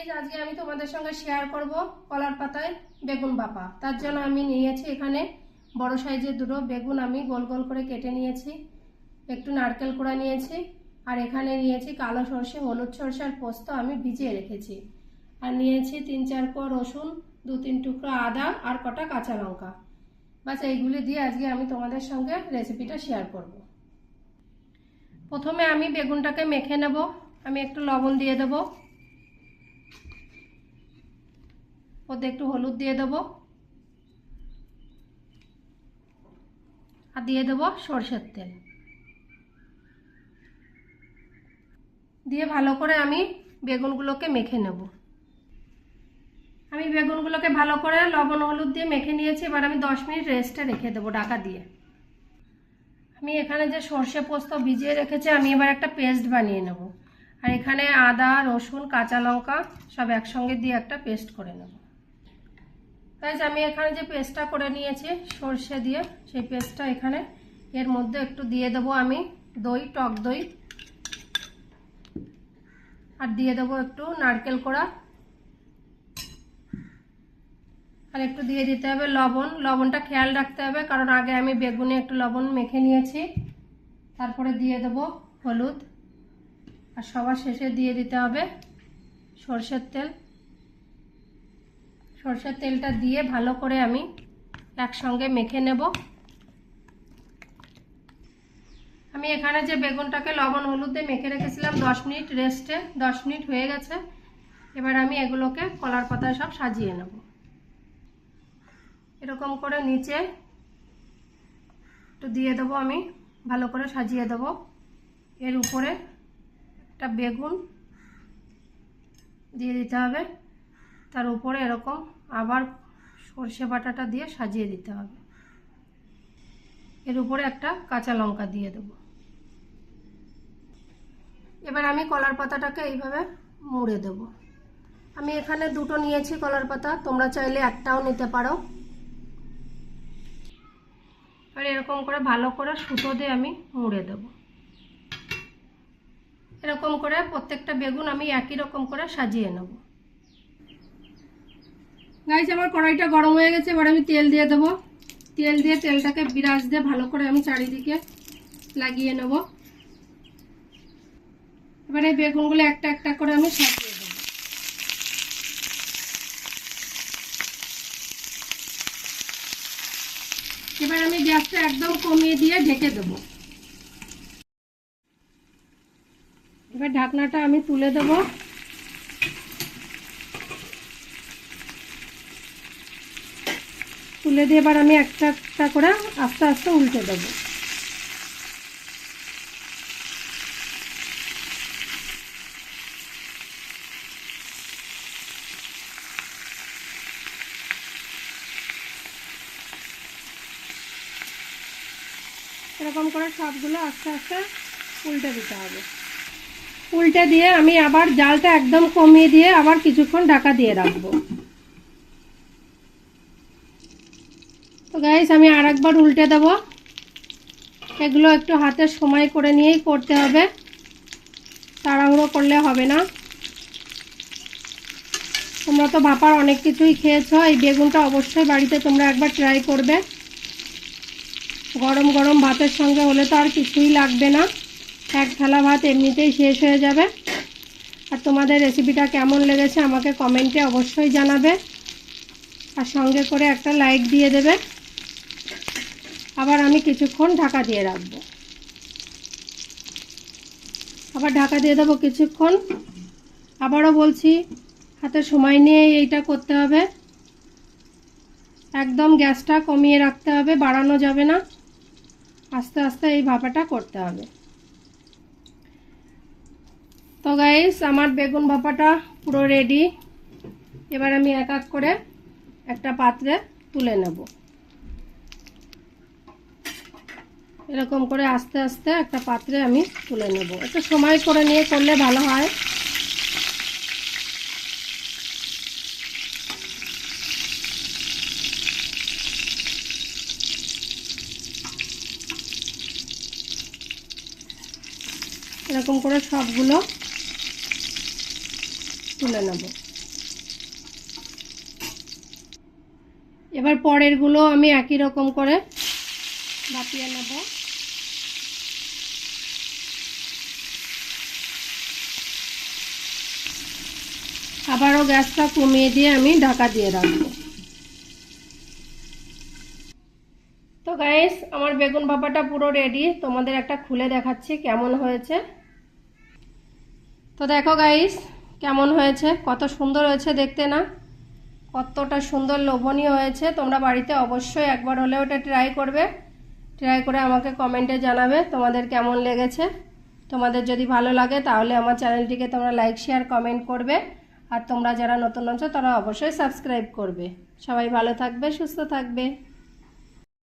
Guys আজকে আমি তোমাদের সঙ্গে শেয়ার করব কলার পাতায় বেগুন বাপা। তার জন্য আমি নিয়েছি এখানে বড় সাইজের দুটো বেগুন আমি গোল গোল করে কেটে নিয়েছি, একটু নারকেল কোড়া নিয়েছি, আর এখানে নিয়েছি কালো সর্ষে, হলুদ সর্ষে আর পোস্ত আমি ভিজিয়ে রেখেছি। আর নিয়েছি তিন চার কোয়া রসুন, দু তিন টুকরো আদা আর কটা কাঁচা লঙ্কা। বাস এইগুলি দিয়ে আজকে আমি তোমাদের সঙ্গে রেসিপিটা শেয়ার করব। প্রথমে আমি বেগুনটাকে মেখে নেব। আমি একটু লবণ দিয়ে দেবো। ওতে একটু হলুদ দিয়ে দেবো। আর দিয়ে দেবো সর্ষের তেল। দিয়ে ভালো করে আমি বেগুনগুলোকে মেখে নেব। আমি বেগুনগুলোকে ভালো করে লবণ হলুদ দিয়ে মেখে নিয়েছি, এবার আমি দশ মিনিট রেস্টে রেখে দেবো ঢাকা দিয়ে। আমি এখানে যে সর্ষে পোস্ত ভিজিয়ে রেখেছি, আমি এবার একটা পেস্ট বানিয়ে নেব। আর এখানে আদা, রসুন, কাঁচা লঙ্কা সব একসঙ্গে দিয়ে একটা পেস্ট করে নেব। তাই আমি এখানে যে পেস্টটা করে নিয়েছি, সর্ষে দিয়ে, সেই পেস্টটা এখানে। এর মধ্যে একটু দিয়ে দেবো আমি দই, টক দই। আর দিয়ে দেবো একটু নারকেল কোড়া। আর একটু দিয়ে দিতে হবে লবণ। লবণটা খেয়াল রাখতে হবে, কারণ আগে আমি বেগুনে একটু লবণ মেখে নিয়েছি। তারপরে দিয়ে দেবো হলুদ। আর সবার শেষে দিয়ে দিতে হবে সর্ষের তেল। সর্ষের তেলটা দিয়ে ভালো করে আমি একসঙ্গে মেখে নেব। আমি এখানে যে বেগুনটাকে লবণ হলুদ মেখে রেখেছিলাম দশ মিনিট রেস্টে, দশ মিনিট হয়ে গেছে। এবার আমি এগুলোকে কলার পাতায় সব সাজিয়ে নেব। এরকম করে নিচে একটু দিয়ে দেবো আমি, ভালো করে সাজিয়ে দেবো। এর উপরে একটা বেগুন দিয়ে দিতে হবে। তার উপরে এরকম আবার সর্ষে বাটাটা দিয়ে সাজিয়ে দিতে হবে। এর উপরে একটা কাঁচা লঙ্কা দিয়ে দেব। এবার আমি কলার পাতাটাকে এইভাবে মুড়ে দেব। আমি এখানে দুটো নিয়েছি কলার পাতা, তোমরা চাইলে একটাও নিতে পারো। আর এরকম করে ভালো করে সুতো দিয়ে আমি মুড়ে দেব। এরকম করে প্রত্যেকটা বেগুন আমি একই রকম করে সাজিয়ে নেব। গাইস আমার কড়াইটা গরম হয়ে গেছে, এবার আমি তেল দিয়ে দেবো। তেল দিয়ে তেলটাকে বিরাজ দিয়ে ভালো করে আমি চারিদিকে লাগিয়ে নেব। এবার এই বেগুনগুলো একটা একটা করে আমি সাজিয়ে দেবো। এবার আমি গ্যাসটা একদম কমিয়ে দিয়ে ঢেকে দেবো। এবার ঢাকনাটা আমি তুলে দেবো। তুলে দিয়ে এবার আমি একটা একটা করে আস্তে আস্তে উল্টে দেবো। এরকম করে সবগুলো আস্তে আস্তে উল্টে দিতে হবে। উল্টে দিয়ে আমি আবার জালটা একদম কমিয়ে দিয়ে আবার কিছুক্ষণ ঢাকা দিয়ে রাখব। তো গাইস আমি আর একবার উল্টে দেব। এগুলো একটু হাতে সময় করে নিয়েই করতে হবে। তাড়াহুড়ো করলে হবে না। তোমরা তো ভাপার অনেক কিছুই খেয়েছো, এই বেগুনটা অবশ্যই বাড়িতে তোমরা একবার ট্রাই করবে। গরম গরম ভাতের সঙ্গে হলে তো আর কিছুই লাগবে না। এক থালা ভাত এমনিতেই শেষ হয়ে যাবে। আর তোমাদের রেসিপিটা কেমন লেগেছে আমাকে কমেন্টে অবশ্যই জানাবে। আর সঙ্গে করে একটা লাইক দিয়ে দেবে। আবার আমি কিছুক্ষণ ঢাকা দিয়ে রাখব। আবার ঢাকা দিয়ে দেবো কিছুক্ষণ। আবারও বলছি, হাতে সময় নিয়ে এইটা করতে হবে। একদম গ্যাসটা কমিয়ে রাখতে হবে, বাড়ানো যাবে না। আস্তে আস্তে এই ভাপাটা করতে হবে। তো গাইস আমার বেগুন ভাপাটা পুরো রেডি এবার আমি এক এক করে একটা পাত্রে তুলে নেব। এরকম করে আস্তে আস্তে একটা পাত্রে আমি তুলে নেব। একটু সময় করে নিয়ে করলে ভালো হয়। এরকম করে সবগুলো তুলে নেব। এবার পরেরগুলো আমি একই রকম করে বাপিয়ে নেব। আবারও গ্যাসটা কমিয়ে দিয়ে আমি ঢাকা দিয়ে রাখব। তো গাইস আমার বেগুন ভাপাটা পুরো রেডি তোমাদের একটা খুলে দেখাচ্ছি কেমন হয়েছে। তো দেখো গাইস কেমন হয়েছে? কত সুন্দর হয়েছে দেখতে না? কতটা সুন্দর লোভনীয় হয়েছে। তোমরা বাড়িতে অবশ্যই একবার হলেও এটা ট্রাই করবে। ট্রাই করে আমাকে কমেন্টে জানাবে তোমাদের কেমন লেগেছে। তোমাদের যদি ভালো লাগে তাহলে আমার চ্যানেলটিকে তোমরা লাইক শেয়ার কমেন্ট করবে। আর তোমরা যারা নতুন আছো তারা অবশ্যই সাবস্ক্রাইব করবে। সবাই ভালো থাকবে সুস্থ থাকবে।